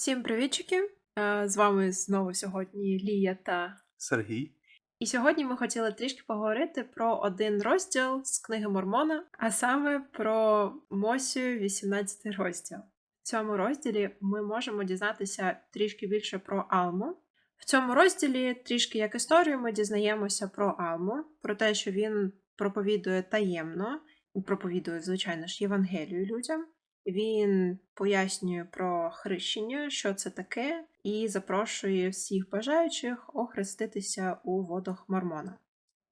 Всім привітчики! Е, З вами знову сьогодні Лія та. Сергій. І сьогодні ми хотіли трішки поговорити про один розділ з книги Мормона, а саме про Мосію, 18 розділ. В цьому розділі ми можемо дізнатися трішки більше про Алму. В цьому розділі, трішки як історію, ми дізнаємося про Алму, про те, що він проповідує таємно, проповідує, звичайно ж, Євангелію людям. Він пояснює про хрещення, що це таке, і запрошує всіх бажаючих охреститися у водах Мормона.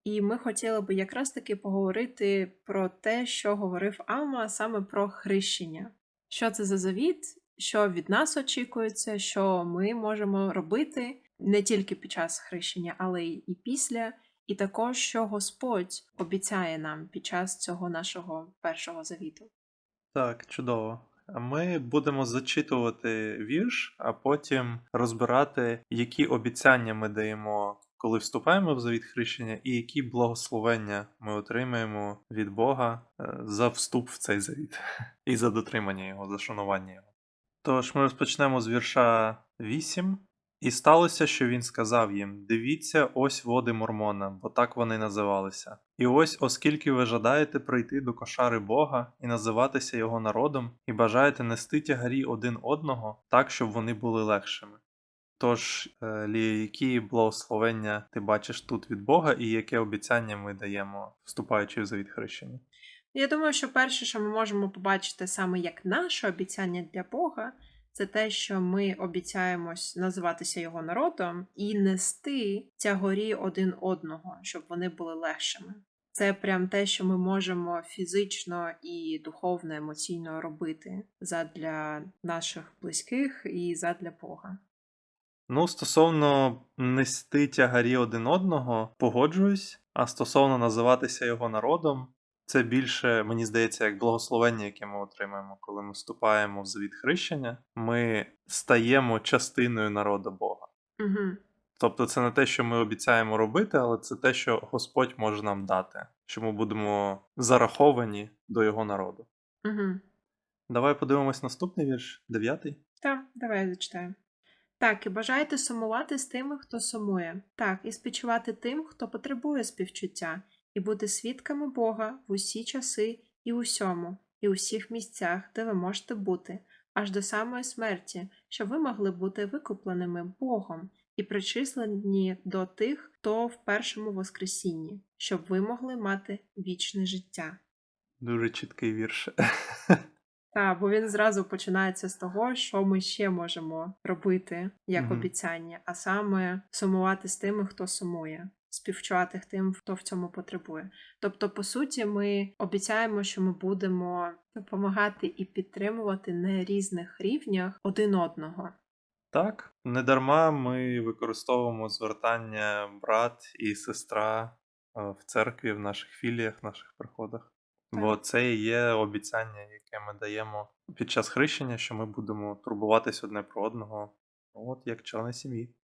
І ми хотіли би якраз таки поговорити про те, що говорив Алма, саме про хрещення. Що це за завіт, що від нас очікується, що ми можемо робити не тільки під час хрещення, але і після, і також що Господь обіцяє нам під час цього нашого першого завіту. Так, чудово. Ми будемо зачитувати вірш, а потім розбирати, які обіцяння ми даємо, коли вступаємо в завіт хрещення, і які благословення ми отримаємо від Бога е, за вступ в цей завіт і за дотримання його, за шанування його. Тож ми розпочнемо з вірша 8. І сталося, що він сказав їм: Дивіться, ось води Мормона, бо так вони називалися. І ось, оскільки ви жадаєте прийти до кошари Бога і називатися його народом, і бажаєте нести тягарі один одного, так, щоб вони були легшими. Тож, е, які благословення ти бачиш тут від Бога, і яке обіцяння ми даємо, вступаючи в завіт хрещення? Я думаю, що перше, що ми можемо побачити саме як наше обіцяння для Бога, це те, що ми обіцяємось називатися його народом і нести тягорі один одного, щоб вони були легшими. Це прям те, що ми можемо фізично і духовно, емоційно робити задля наших близьких і задля Бога. Ну, стосовно нести тягарі один одного, погоджуюсь, а стосовно називатися його народом, це більше, мені здається, як благословення, яке ми отримаємо, коли ми вступаємо в завіт хрещення, ми стаємо частиною народу Бога. Угу. Тобто це не те, що ми обіцяємо робити, але це те, що Господь може нам дати, що ми будемо зараховані до його народу. Угу. Давай подивимось наступний вірш, дев'ятий. Так, давай я зачитаю. Так, і бажаєте сумувати з тими, хто сумує, так, і співчувати тим, хто потребує співчуття, і бути свідками Бога в усі часи і усьому, і усіх місцях, де ви можете бути, аж до самої смерті, щоб ви могли бути викупленими Богом і причислені до тих, хто в першому Воскресінні, щоб ви могли мати вічне життя. Дуже чіткий вірш. Так, бо він зразу починається з того, що ми ще можемо робити як Мгм. обіцяння, а саме сумувати з тими, хто сумує, співчувати тим, хто в цьому потребує. Тобто, по суті, ми обіцяємо, що ми будемо допомагати і підтримувати на різних рівнях один одного. Так, недарма ми використовуємо звертання брат і сестра е, в церкві, в наших філіях, в наших приходах. Бо Так. це і є обіцяння, яке ми даємо під час хрещення, що ми будемо турбуватись одне про одного, от як члени сім'ї.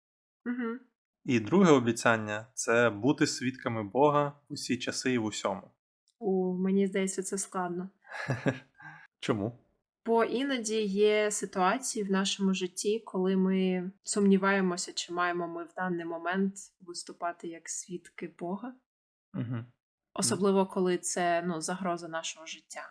Угу. І друге обіцяння це бути свідками Бога усі часи і в усьому. У мені здається, це складно. Чому? Бо іноді є ситуації в нашому житті, коли ми сумніваємося, чи маємо ми в даний момент виступати як свідки Бога. Угу. Особливо, коли це ну, загроза нашого життя.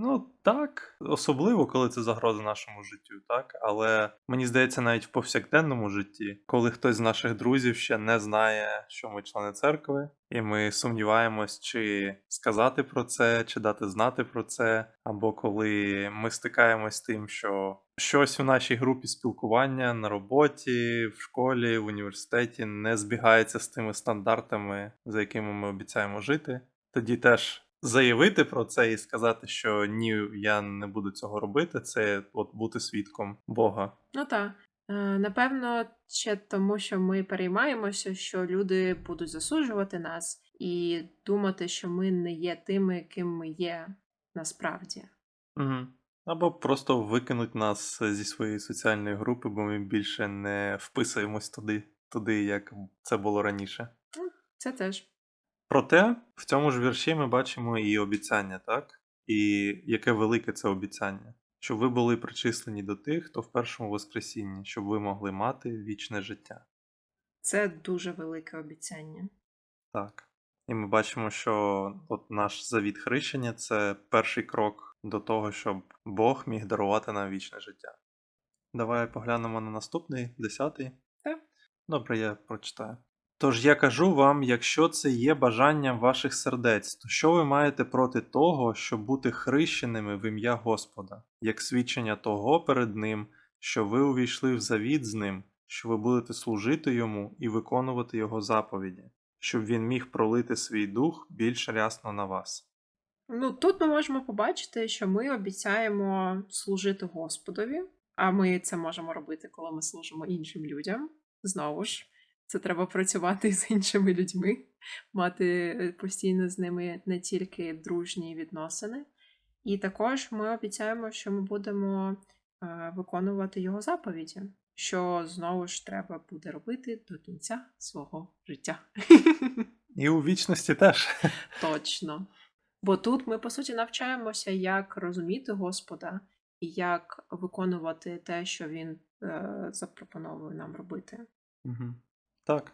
Ну так, особливо, коли це загроза нашому життю, так. Але мені здається, навіть в повсякденному житті, коли хтось з наших друзів ще не знає, що ми члени церкви, і ми сумніваємось, чи сказати про це, чи дати знати про це, або коли ми стикаємось з тим, що щось у нашій групі спілкування на роботі, в школі, в університеті не збігається з тими стандартами, за якими ми обіцяємо жити, тоді теж заявити про це і сказати, що ні, я не буду цього робити, це от бути свідком Бога. Ну так. Е, Напевно, ще тому, що ми переймаємося, що люди будуть засуджувати нас і думати, що ми не є тими, ким ми є насправді. Угу. Або просто викинуть нас зі своєї соціальної групи, бо ми більше не вписуємось туди, туди, як це було раніше. Це теж. Проте в цьому ж вірші ми бачимо і обіцяння, так? І яке велике це обіцяння. щоб ви були причислені до тих, хто в першому воскресінні, щоб ви могли мати вічне життя. Це дуже велике обіцяння. Так. І ми бачимо, що от наш завіт хрещення це перший крок до того, щоб Бог міг дарувати нам вічне життя. Давай поглянемо на наступний, десятий. Добре, я прочитаю. Тож я кажу вам, якщо це є бажанням ваших сердець, то що ви маєте проти того, щоб бути хрещеними в ім'я Господа, як свідчення того перед Ним, що ви увійшли в завіт з ним, що ви будете служити йому і виконувати його заповіді, щоб він міг пролити свій дух більш рясно на вас. Ну, тут ми можемо побачити, що ми обіцяємо служити Господові, а ми це можемо робити, коли ми служимо іншим людям. Знову ж, це треба працювати з іншими людьми, мати е, постійно з ними не тільки дружні відносини. І також ми обіцяємо, що ми будемо е, виконувати його заповіді, що знову ж треба буде робити до кінця свого життя. І у вічності теж. Точно. Бо тут ми, по суті, навчаємося, як розуміти Господа і як виконувати те, що Він е, запропоновує нам робити. Угу. Так.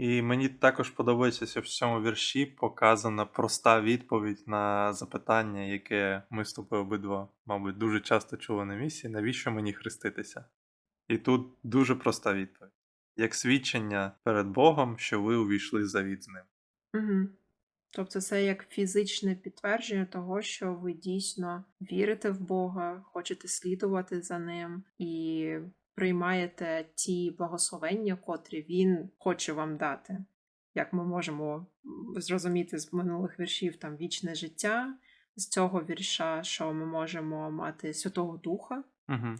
І мені також подобається, що в цьому вірші показана проста відповідь на запитання, яке ми з тобою обидва, мабуть, дуже часто чули на місці, навіщо мені хреститися? І тут дуже проста відповідь. Як свідчення перед Богом, що ви увійшли в завіт з ним. Угу. Тобто це як фізичне підтвердження того, що ви дійсно вірите в Бога, хочете слідувати за ним і приймаєте ті благословення, котрі Він хоче вам дати. Як ми можемо зрозуміти з минулих віршів там вічне життя, з цього вірша, що ми можемо мати Святого Духа, Угу.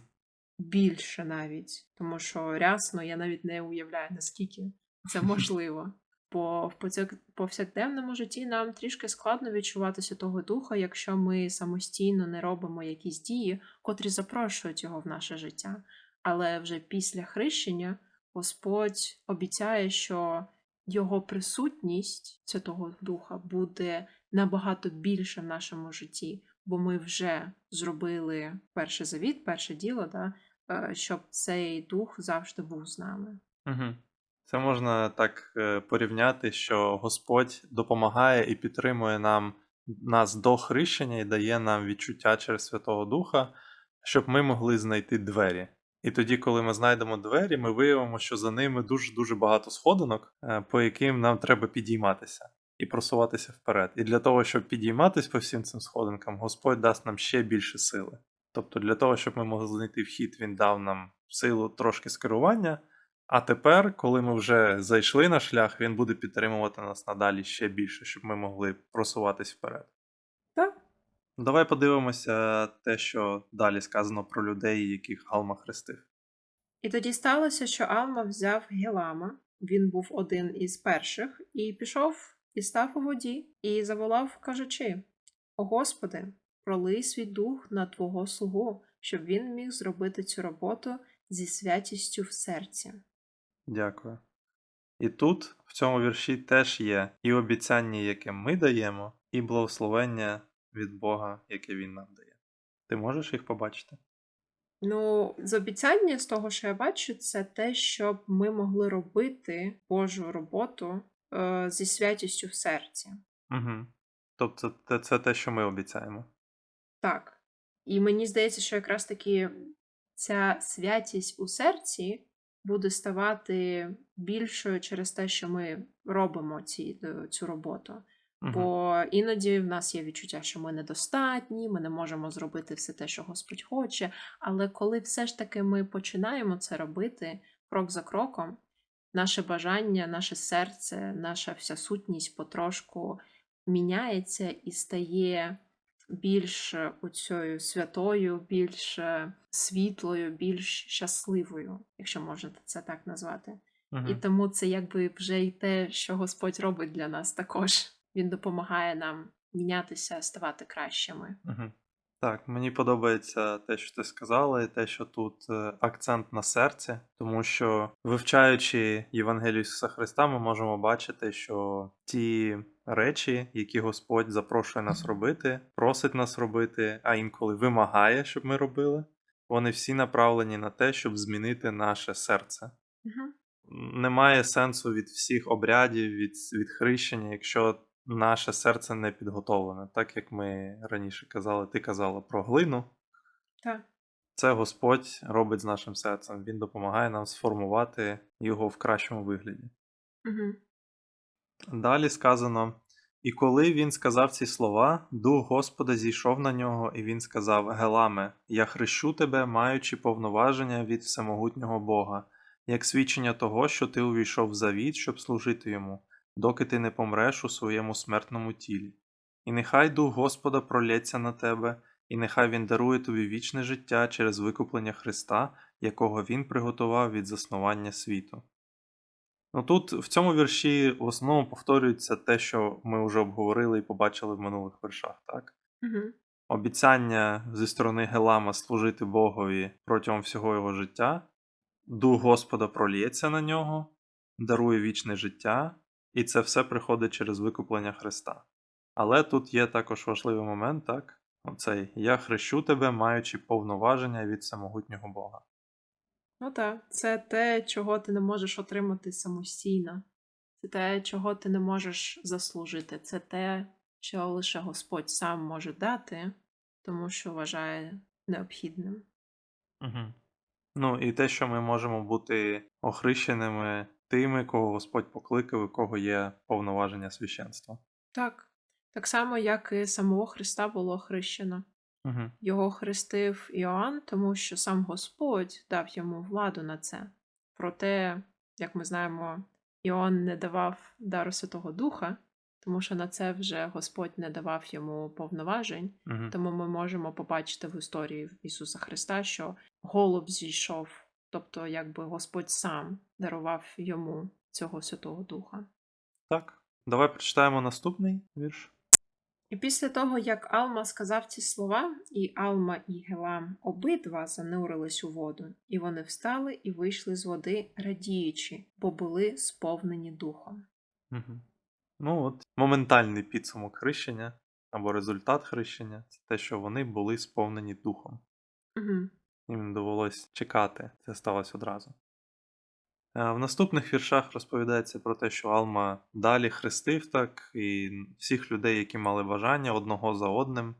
більше навіть, тому що рясно я навіть не уявляю, наскільки це можливо. Бо в повсяк- повсякденному житті нам трішки складно відчувати Святого Духа, якщо ми самостійно не робимо якісь дії, котрі запрошують його в наше життя. Але вже після хрещення Господь обіцяє, що його присутність Святого Духа буде набагато більше в нашому житті, бо ми вже зробили перший завіт, перше діло, да, е, щоб цей дух завжди був з нами. Угу. Це можна так е, порівняти, що Господь допомагає і підтримує нам нас до хрещення і дає нам відчуття через Святого Духа, щоб ми могли знайти двері. І тоді, коли ми знайдемо двері, ми виявимо, що за ними дуже-дуже багато сходинок, е, по яким нам треба підійматися і просуватися вперед. І для того, щоб підійматися по всім цим сходинкам, Господь дасть нам ще більше сили. Тобто, для того, щоб ми могли знайти вхід, він дав нам силу трошки скерування. А тепер, коли ми вже зайшли на шлях, він буде підтримувати нас надалі ще більше, щоб ми могли просуватись вперед. Так? Давай подивимося те, що далі сказано про людей, яких Алма хрестив. І тоді сталося, що Алма взяв Гелама, він був один із перших, і пішов і став у воді, і заволав, кажучи: О Господи, пролий свій дух на Твого слугу, щоб він міг зробити цю роботу зі святістю в серці. Дякую. І тут, в цьому вірші, теж є і обіцяння, яке ми даємо, і благословення від Бога, яке Він нам дає. Ти можеш їх побачити? Ну, з обіцяння, з того, що я бачу, це те, щоб ми могли робити Божу роботу е, зі святістю в серці. Угу. Тобто, це, це те, що ми обіцяємо. Так. І мені здається, що якраз таки ця святість у серці буде ставати більшою через те, що ми робимо ці, е, цю роботу. Угу. Бо іноді в нас є відчуття, що ми недостатні, ми не можемо зробити все те, що Господь хоче. Але коли все ж таки ми починаємо це робити крок за кроком, наше бажання, наше серце, наша вся сутність потрошку міняється і стає більш оцею святою, більш світлою, більш щасливою, якщо можна це так назвати. Угу. І тому це якби вже й те, що Господь робить для нас також. Він допомагає нам мінятися, ставати кращими. Угу. Так, мені подобається те, що ти сказала, і те, що тут е, акцент на серці, тому що вивчаючи Євангелію Ісуса Христа, ми можемо бачити, що ті речі, які Господь запрошує нас робити, просить нас робити, а інколи вимагає, щоб ми робили, вони всі направлені на те, щоб змінити наше серце. Угу. Немає сенсу від всіх обрядів, від, від хрещення, якщо наше серце не підготовлене. Так як ми раніше казали, ти казала про глину. Так. Це Господь робить з нашим серцем. Він допомагає нам сформувати його в кращому вигляді. Угу. Далі сказано: І коли він сказав ці слова, дух Господа зійшов на нього, і він сказав: Геламе, я хрещу тебе, маючи повноваження від всемогутнього Бога, як свідчення того, що ти увійшов в завіт, щоб служити йому, доки ти не помреш у своєму смертному тілі. І нехай дух Господа пролється на тебе, і нехай він дарує тобі вічне життя через викуплення Христа, якого він приготував від заснування світу. Ну тут в цьому вірші в основному повторюється те, що ми вже обговорили і побачили в минулих вершах, так? Угу. Обіцяння зі сторони Гелама служити Богові протягом всього його життя, дух Господа проліється на нього, дарує вічне життя, і це все приходить через викуплення Христа. Але тут є також важливий момент, так? Оцей Я хрещу тебе, маючи повноваження від самогутнього Бога. Ну так, це те, чого ти не можеш отримати самостійно. Це те, чого ти не можеш заслужити. Це те, що лише Господь сам може дати, тому що вважає необхідним. Угу. Ну і те, що ми можемо бути охрещеними тими, кого Господь покликав, у кого є повноваження священства. Так. Так само, як і самого Христа було хрещено. Угу. Його хрестив Іоанн, тому що сам Господь дав йому владу на це. Проте, як ми знаємо, Іоанн не давав дару Святого Духа, тому що на це вже Господь не давав йому повноважень. Угу. Тому ми можемо побачити в історії Ісуса Христа, що голуб зійшов, тобто, якби Господь сам дарував йому цього Святого Духа. Так. Давай прочитаємо наступний вірш. І після того, як Алма сказав ці слова, і Алма і Гелам обидва занурились у воду, і вони встали і вийшли з води, радіючи, бо були сповнені духом. Угу. Ну от, моментальний підсумок хрещення або результат хрещення це те, що вони були сповнені духом. Угу. Їм довелось чекати, це сталося одразу. Е, В наступних віршах розповідається про те, що Алма далі хрестив так, і всіх людей, які мали бажання одного за одним.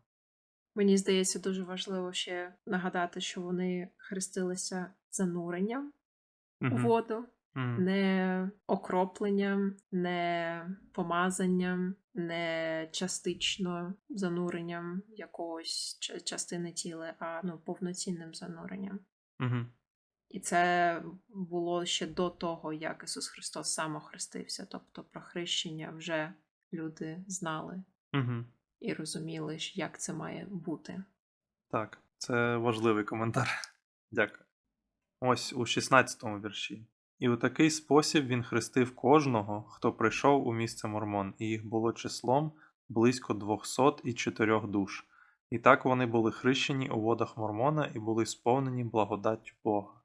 Мені здається, дуже важливо ще нагадати, що вони хрестилися зануренням у воду, Мгм. не окропленням, не помазанням, не частично зануренням якогось ча- частини тіла, а ну, повноцінним зануренням. Мгм. І це було ще до того, як Ісус Христос сам охрестився. Тобто про хрещення вже люди знали Мгм. і розуміли, як це має бути. Так, це важливий коментар. Дякую. Ось у 16 вірші. І у такий спосіб він хрестив кожного, хто прийшов у місце Мормон, і їх було числом близько 204 душ. І так вони були хрещені у водах Мормона і були сповнені благодаттю Бога.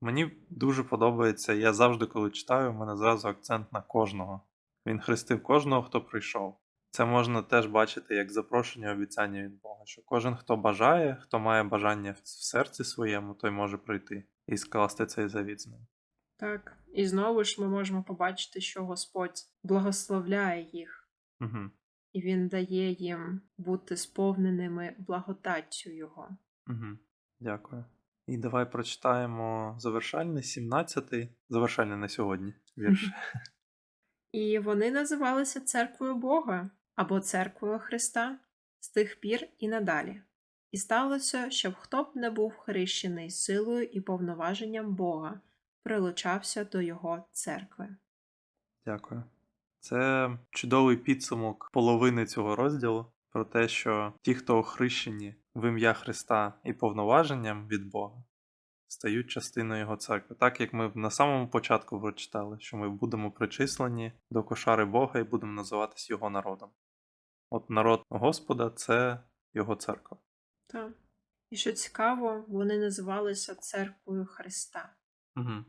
Мені дуже подобається, я завжди, коли читаю, у мене зразу акцент на кожного. Він хрестив кожного, хто прийшов. Це можна теж бачити як запрошення обіцяння від Бога, що кожен, хто бажає, хто має бажання в в серці своєму, той може прийти і скласти цей завіт з ним. Так, і знову ж ми можемо побачити, що Господь благословляє їх, Угу. і Він дає їм бути сповненими благодаттю Його. Угу. Дякую. І давай прочитаємо завершальний, 17-й, завершальний на сьогодні вірш. І вони називалися церквою Бога або церквою Христа з тих пір і надалі. І сталося, щоб хто б не був хрещений силою і повноваженням Бога, прилучався до Його церкви. Дякую. Це чудовий підсумок половини цього розділу про те, що ті, хто охрещені в ім'я Христа і повноваженням від Бога, стають частиною Його церкви. Так як ми на самому початку прочитали, що ми будемо причислені до кошари Бога і будемо називатись Його народом. От народ Господа це Його церква. Так. І що цікаво, вони називалися церквою Христа. Угу.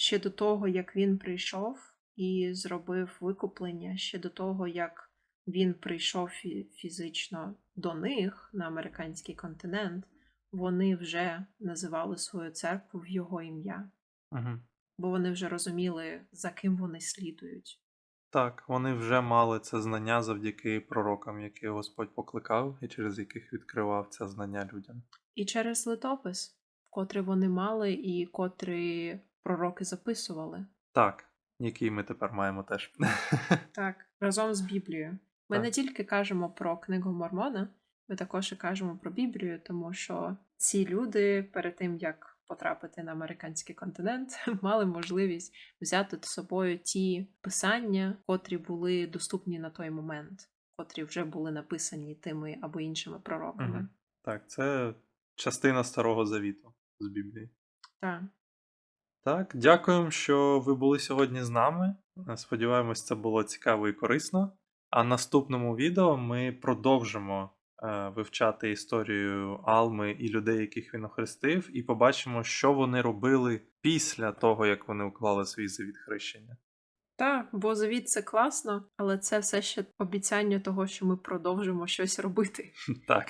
Ще до того, як він прийшов і зробив викуплення, ще до того, як він прийшов фізично до них на американський континент, вони вже називали свою церкву в його ім'я, Угу. бо вони вже розуміли, за ким вони слідують. Так, вони вже мали це знання завдяки пророкам, які Господь покликав, і через яких відкривав це знання людям. І через литопис, котрий вони мали і котрий пророки записували. Так, який ми тепер маємо теж. Так, разом з Біблією. Ми Так. не тільки кажемо про книгу Мормона, ми також і кажемо про Біблію, тому що ці люди перед тим як потрапити на американський континент, мали можливість взяти з собою ті писання, котрі були доступні на той момент, котрі вже були написані тими або іншими пророками. Мгм. Так, це частина Старого Завіту з Біблії. Так. Так, дякуємо, що ви були сьогодні з нами. Сподіваємось, це було цікаво і корисно. А наступному відео ми продовжимо е, вивчати історію Алми і людей, яких він охрестив, і побачимо, що вони робили після того, як вони уклали свій завіт хрещення. Так, бо завіт це класно, але це все ще обіцяння того, що ми продовжимо щось робити. Так,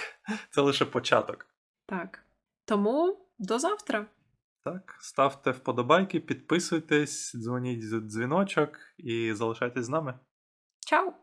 це лише початок. Так. Тому до завтра. Так, ставте вподобайки, підписуйтесь, дзвоніть дзвіночок і залишайтесь з нами. Чао!